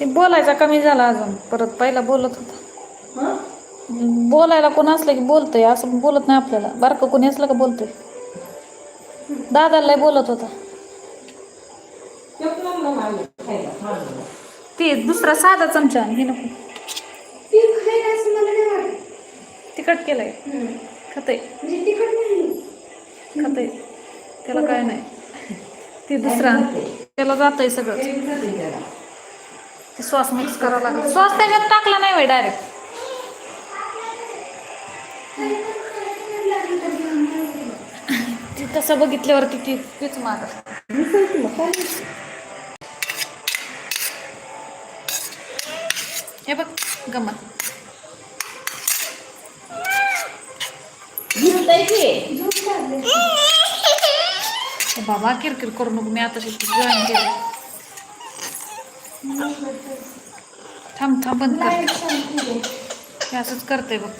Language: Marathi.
ते बोलायचा कमी झाला अजून. परत पहिला बोलत होता. बोलायला कोण असलं की बोलतंय असं बोलत नाही आपल्याला. बारकं कोणी असलं का बोलतोय? दादाला बोलत होता. ती दुसरा साधा चमचा आणि हे नको. ती तिखट केलंय. हम्म. खातंय. त्याला काय नाही. ती दुसरा. त्याला जातंय सगळं. ते सॉस मिक्स करावं लागेल. सॉस त्याच्यात टाकला नाही वय डायरेक्ट ती तसं बघितल्यावरती ती तीच माग हे बघ गमत भिजत आहे की? झोप लागली. ए बाबा किरकिर करू नको मी आता जॉईन केलं थांब थांब बंद कर. हे असंच करते बघ